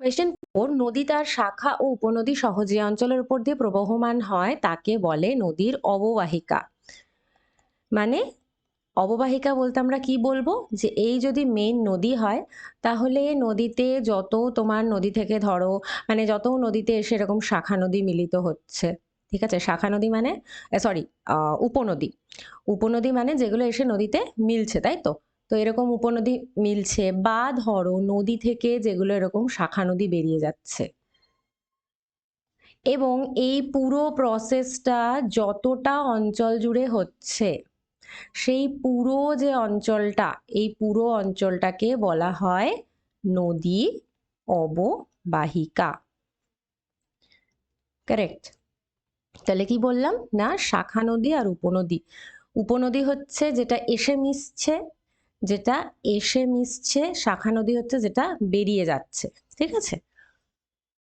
Question four নদী তার শাখা ও উপনদী সহ যে অঞ্চলের উপর দিয়ে প্রবহমান হয়, তাকে বলে নদীর অববাহিকা। মানে অববাহিকা বলতে আমরা কি বলব? যে এই যদি মেন নদী হয়, তাহলে নদীতে যত তোমার নদী থেকে ধরো মানে যত নদীতে এসে এরকম শাখা নদী মিলিত হচ্ছে, ঠিক আছে? শাখা নদী মানে সরি উপনদী। উপনদী মানে যেগুলো এসে নদীতে মিলছে, তাই তো? তো এরকম উপনদী মিলছে বা ধরো নদী থেকে যেগুলো এরকম শাখা নদী বেরিয়ে যাচ্ছে। এবং এই পুরো প্রসেসটা যতটা অঞ্চল জুড়ে হচ্ছে, সেই পুরো যে অঞ্চলটা, এই পুরো অঞ্চলটাকে বলা হয় নদী অববাহিকা। কারেক্ট তাহলে কি বললাম? না, শাখা নদী আর উপনদী। উপনদী হচ্ছে যেটা এসে মিশছে যেটা এসে মিশছে শাখা নদী হচ্ছে যেটা বেরিয়ে যাচ্ছে ঠিক আছে?